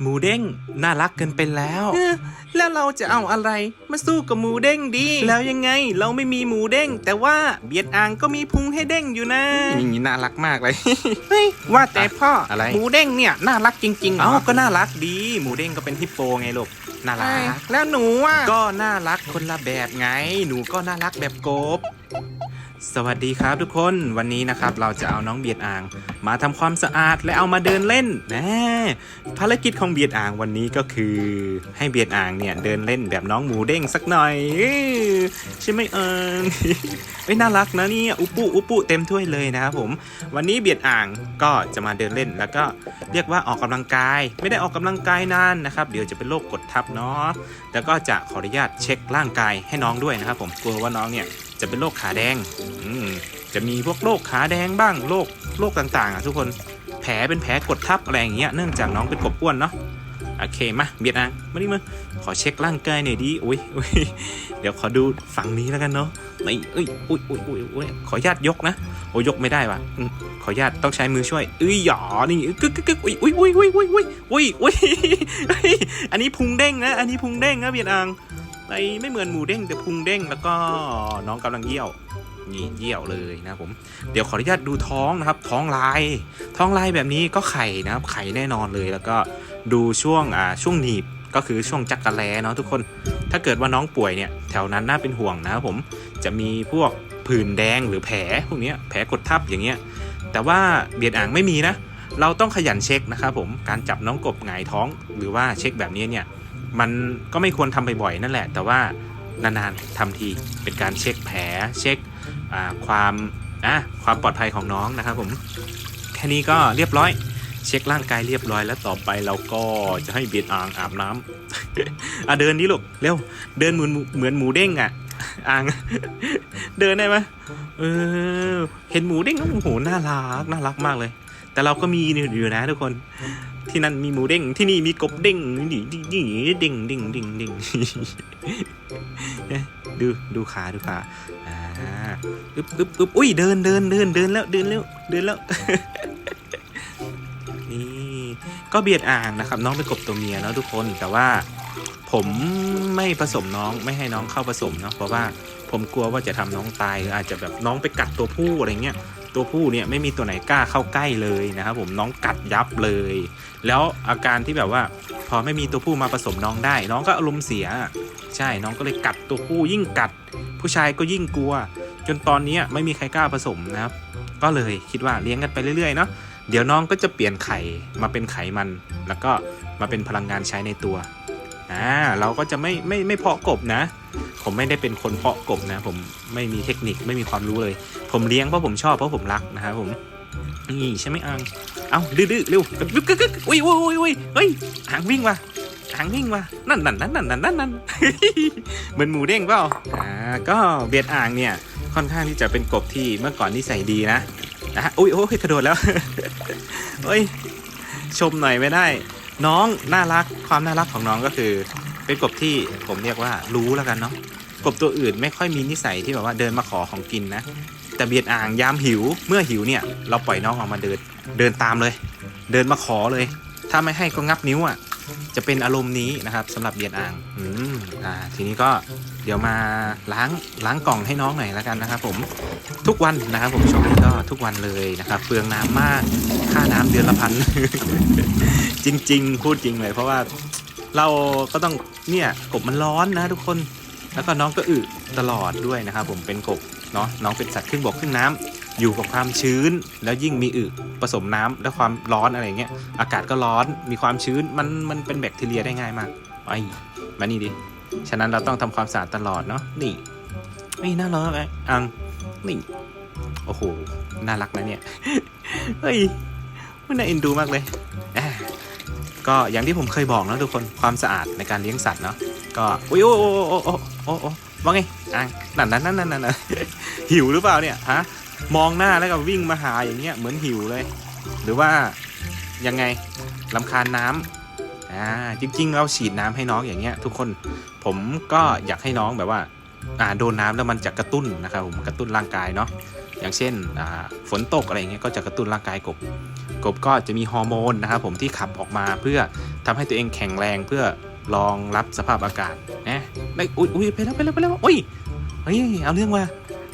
หมูเด้งน่ารักเกินไปแล้ว แล้วเราจะเอาอะไร มาสู้กับหมูเด้งดี แล้วยังไงเราไม่มีหมูเด้ง แต่ว่าเบียดอ่างก็มีพุงให้เด้งอยู่นะอย่างนี้น่ารักมากเลยเฮ้ยว่าแต่พ่อออะไรหมูเด้งเนี่ยน่ารักจริงๆเหรเอ้าอก็น่ารักดี หมูเด้งก็เป็นฮิปโปไงลูกน่ารัเอ้ยกแล้วหนูว่าก็น่ารักคนละแบบไง หนูก็น่ารักแบบกบ สวัสดีครับทุกคนวันนี้นะครับเราจะเอาน้องเบียดอ่าง มาทำความสะอาดและเอามาเดินเล่นนะภารกิจของเบียดอ่างวันนี้ก็คือ ให้เบียดอ่างเนี่ยเดินเล่นแบบน้องหมูเด้งสักหน่อยใช่ไหมเอิงเอ้ยน่ารักนะนี่อุปุอุปุเต็มถ้วยเลยนะครับผม วันนี้เบียดอ่างก็จะมาเดินเล่น แล้วก็เรียกว่าออกกำลังกาย ไม่ได้ออกกำลังกายนานนะครับเดี๋ยวจะเป็นโรคกดทับเนาะแล้วก็จะขออนุญาตเช็คร่างกายให้น้องด้วยนะครับผมกลัวว่าน้องเนี่ย จะเป็นโรคขาแดงอืมจะมีพวกโรคขาแดงบ้างโรคโรคต่างๆอะทุกคนแผลเป็นแผลกดทับอะไรอย่างเงี้ยเนื่องจากน้องเป็นกบอ้วนเนาะโอเคมาเบียดอ่างมาดิมาขอเช็คร่างกายหน่อยดิอุ้ยอุ้ยเดี๋ยวขอดูฝั่งนี้แล้วกันเนาะไม่เอ้ยอุ้ยอุ้ยอุ้ยอุ้ยขอญาตยกนะโอ้ยกไม่ได้ว่ะขออนุญาตต้องใช้มือช่วยเอ้ยหยอนี่กึกกึกกึกอุ้ยอุ้ยอุ้ยอุ้ยอุ้ยอุ้ยอุ้ยอุ้ยเฮ้ยอันนี้พุงเด้งนะอันนี้พุงเด้งนะเบียดอ่าง ไอไม่เหมือนหมูเด้งแต่พุงเด้งแล้วก็น้องกำลังเยี่ยวนี่เยี่ยวเลยนะผมเดี๋ยวขออนุญาตดูท้องนะครับ ท้องลาย ท้องลายแบบนี้ก็ไข่นะครับ ไข่แน่นอนเลยแล้วก็ดูช่วงอ่าช่วงหนีบก็คือช่วงจักกะแลเนาะทุกคน ถ้าเกิดว่าน้องป่วยเนี่ยแถวนั้นน่าเป็นห่วงนะครับผมจะมีพวกผื่นแดงหรือแผลพวกนี้แผลกดทับอย่างเงี้ยแต่ว่าเบียดอ่างไม่มีนะ เราต้องขยันเช็คนะครับผมการจับน้องกบหงายท้องหรือว่าเช็คแบบนี้เนี่ย มันก็ไม่ควรทำบ่อยๆนั่นแหละ แต่ว่านานๆทำทีเป็นการเช็คแผลเช็คความอะความปลอดภัยของน้องนะครับผมแค่นี้ก็เรียบร้อย เช็คร่างกายเรียบร้อยแล้วต่อไปเราก็จะให้เบียดอ่างอาบน้ำอะเดินดิลูกเร็วเดินเหมือนหมูเหมือนหมูเด้งอะอ่างเดินได้ไหมเออเห็นหมูเด้งโอ้โหน่ารักน่ารักมากเลย แต่เราก็มีอยู่นะทุกคน ที่นั่นมีหมูเด้งที่นี่มีกบเด้งนี่นี่นี่เด้งเด้งเด้งเด้งดูดูขาดูขาอ่าอึบอึบอึบอุ้ยเดินเดินเดินเดินแล้วเดินแล้วเดินแล้วนี่ก็เบียดอ่างนะครับ น้องเป็นกบตัวเมียเนาะทุกคนแต่ว่าผมไม่ผสมน้องไม่ให้น้องเข้าผสมเนาะเพราะว่าผมกลัวว่าจะทำน้องตายหรืออาจจะแบบน้องไปกัดตัวผู้อะไรเงี้ย ตัวผู้เนี่ยไม่มีตัวไหนกล้าเข้าใกล้เลยนะครับผมน้องกัดยับเลย แล้วอาการที่แบบว่า พอไม่มีตัวผู้มาผสมน้องได้ น้องก็อารมณ์เสีย ใช่น้องก็เลยกัดตัวผู้ยิ่งกัด ผู้ชายก็ยิ่งกลัว จนตอนนี้ไม่มีใครกล้าผสมนะครับ ก็เลยคิดว่าเลี้ยงกันไปเรื่อยๆเนาะเดี๋ยวน้องก็จะเปลี่ยนไข่มาเป็นไขมัน แล้วก็มาเป็นพลังงานใช้ในตัวอ่าเราก็จะไม่ไม่ไม่เพาะกบนะ ผมไม่ได้เป็นคนเพาะกบนะ ผมไม่มีเทคนิคไม่มีความรู้เลย ผมเลี้ยงเพราะผมชอบเพราะผมรักนะครับผมนี่ใช่ไหมอังเอาดื้อๆเร็วกึกกึกอุ้ยอุ้ยอุ้ยอุ้ยเฮ้ยหางวิ่งว่ะหางวิ่งว่ะนั่นนั่นนั่นนั่นนั่นนั่นนั่นเหมือนหมูเด้งเปล่าอ่าก็เบียดอ่างเนี่ยค่อนข้างที่จะเป็นกบที่เมื่อก่อนนิสัยดีนะนะฮะอุ้ยโอ้ยกระโดดแล้วเฮ้ยชมหน่อยไม่ได้ น้องน่ารักความน่ารักของน้องก็คือ เป็นกบที่ผมเรียกว่ารู้แล้วกันเนาะ กบตัวอื่นไม่ค่อยมีนิสัยที่แบบว่าเดินมาขอของกินนะ แต่เบียดอ่างยามหิว เมื่อหิวเนี่ย เราปล่อยน้องออกมาเดินเดินตามเลย เดินมาขอเลย ถ้าไม่ให้ก็งับนิ้วอะจะเป็นอารมณ์นี้นะครับสำหรับเบียดอ่างอืมอ่า ทีนี้ก็เดี๋ยวมาล้างล้างกล่องให้น้องหน่อยแล้วกันนะครับ ผมทุกวันนะครับ ผมช่วงนี้ก็ทุกวันเลยนะครับเปลืองน้ำมากค่าน้ำเดือนละพันจริง ๆ พูดจริงเลย เพราะว่าเราก็ต้องเนี่ยกบมันร้อนนะทุกคน แล้วก็น้องก็อึตลอดด้วยนะครับผมเป็นกบเนาะน้องเป็นสัตว์ครึ่งบกครึ่งน้ำอยู่กับความชื้น แล้วยิ่งมีอึผสมน้ำและความร้อนอะไรเงี้ยอากาศก็ร้อนมีความชื้นมันมันเป็นแบคทีเรียได้ง่ายมากไอ้มานี่ดิฉะนั้นเราต้องทำความสะอาดตลอดเนาะนี่นี่น่ารักไอ้อังนี่โอ้โหน่ารักนะเนี่ยเฮ้ยมันน่าเอ็นดูมากเลยก็อย่างที่ผมเคยบอกนะทุกคนความสะอาดในการเลี้ยงสัตว์เนาะ ก็อุ้ยโอ้โอ้โอ้โอ้โอ้โอ้ว่าไงอ่างนั่นนั่นนั่นนั่นนั่นหิวหรือเปล่าเนี่ยฮะมองหน้าแล้วก็วิ่งมาหาอย่างเงี้ยเหมือนหิวเลย หรือว่ายังไงลำคาญน้ำอ่าจริง ๆ เราฉีดน้ำให้น้องอย่างเงี้ย ทุกคนผมก็อยากให้น้องแบบว่าอ่าโดนน้ำแล้วมันจะกระตุ้นนะครับผมกระตุ้นร่างกายเนาะอย่างเช่นอ่าฝนตกอะไรเงี้ยก็จะกระตุ้นร่างกายกบกกบก็จะมีฮอร์โมนนะครับผมที่ขับออกมาเพื่อทำให้ตัวเองแข็งแรงเพื่อ รองรับสภาพอากาศนะได้อุ้ยอุ้ยไปแล้วไปแล้วไปแล้วอุ้ยเฮ้ยเอาเรื่องมา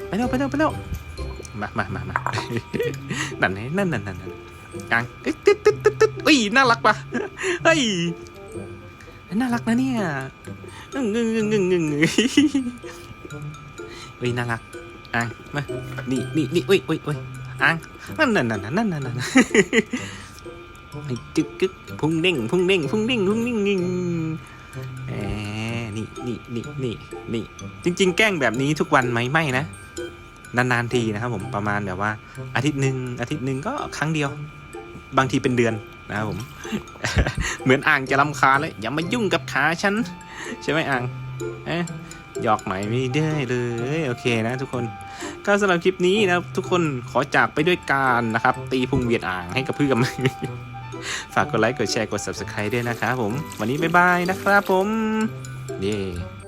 ไปแล้วไปแล้วไปแล้วมามามามานั่นนั่นนั่นนั่นนั่นกลางตึ๊ดตึ๊ดตึ๊ดตึ๊ดตึ๊ดอุ้ยน่ารักปะเฮ้ยน่ารักนะเนี่ยงึงงึงงึงงึงงึงเฮ้ยน่ารักอะมานี่นี่นี่อุ้ยอุ้ยอุ้ยอะนั่นนั่นนั่นนั่นนั่น ไอ้จึกกึกพุ่งเด้งพุ่งเด้งพุ่งเด้งพุ่งเด้งนิ่งแหมนี่นี่นี่นี่นี่จริง ๆ แกล้งแบบนี้ทุกวันไหมไม่นะนานๆทีนะครับผมประมาณแบบว่า อาทิตย์หนึ่งอาทิตย์หนึ่งก็ครั้งเดียว บางทีเป็นเดือนนะครับผม เหมือนอ่างจะรำคาเลยอย่ามายุ่งกับขาฉันใช่ไหมอ่างเอ๊ะหยอกไหมไม่ได้เลยโอเคนะทุกคนก็สำหรับคลิปนี้นะครับทุกคนขอจากไปด้วยการนะครับ ตีพุงเวียดอ่างให้กับเพื่อน ฝากกดไลค์ กดแชร์ กด subscribe ด้วยนะครับผม วันนี้บ๊ายบายนะครับผม เย้